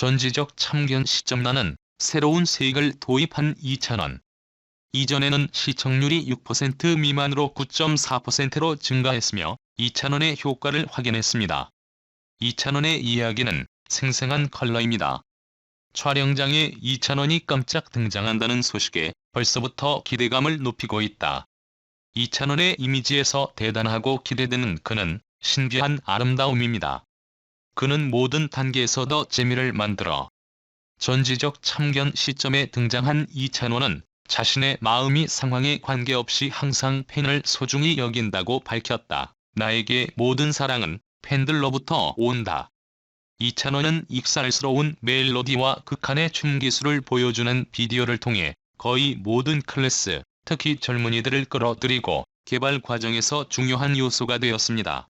전지적 참견 시점라는 새로운 세액을 도입한 2,000원. 이전에는 시청률이 6% 미만으로 9.4%로 증가했으며 2,000원의 효과를 확인했습니다. 2,000원의 이야기는 생생한 컬러입니다. 촬영장에 2,000원이 깜짝 등장한다는 소식에 벌써부터 기대감을 높이고 있다. 2,000원의 이미지에서 대단하고 기대되는 그는 신비한 아름다움입니다. 그는 모든 단계에서 더 재미를 만들어 전지적 참견 시점에 등장한 2,000원은 자신의 마음이 상황에 관계없이 항상 팬을 소중히 여긴다고 밝혔다. 나에게 모든 사랑은 팬들로부터 온다. 2,000원은 익살스러운 멜로디와 극한의 춤 기술을 보여주는 비디오를 통해 거의 모든 클래스, 특히 젊은이들을 끌어들이고 개발 과정에서 중요한 요소가 되었습니다.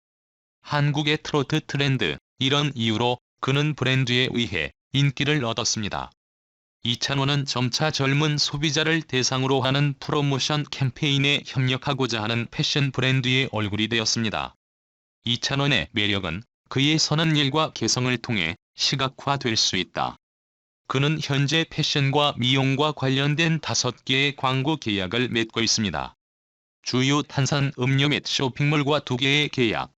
한국의 트로트 트렌드, 이런 이유로 그는 브랜드에 의해 인기를 얻었습니다. 이찬원은 점차 젊은 소비자를 대상으로 하는 프로모션 캠페인에 협력하고자 하는 패션 브랜드의 얼굴이 되었습니다. 이찬원의 매력은 그의 선한 일과 개성을 통해 시각화될 수 있다. 그는 현재 패션과 미용과 관련된 다섯 개의 광고 계약을 맺고 있습니다. 주요 탄산 음료 및 쇼핑몰과 두 개의 계약.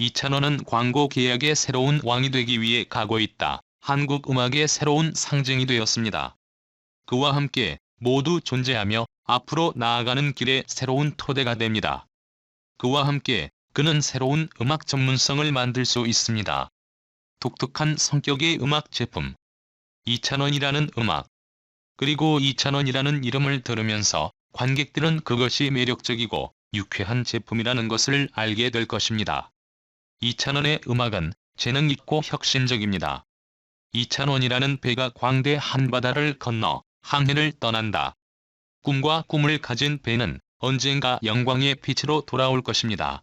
이찬원은 광고 계약의 새로운 왕이 되기 위해 가고 있다. 한국 음악의 새로운 상징이 되었습니다. 그와 함께 모두 존재하며 앞으로 나아가는 길의 새로운 토대가 됩니다. 그와 함께 그는 새로운 음악 전문성을 만들 수 있습니다. 독특한 성격의 음악 제품. 이찬원이라는 음악. 그리고 이찬원이라는 이름을 들으면서 관객들은 그것이 매력적이고 유쾌한 제품이라는 것을 알게 될 것입니다. 이찬원의 음악은 재능 있고 혁신적입니다. 이찬원이라는 배가 광대 한바다를 건너 항해를 떠난다. 꿈과 꿈을 가진 배는 언젠가 영광의 빛으로 돌아올 것입니다.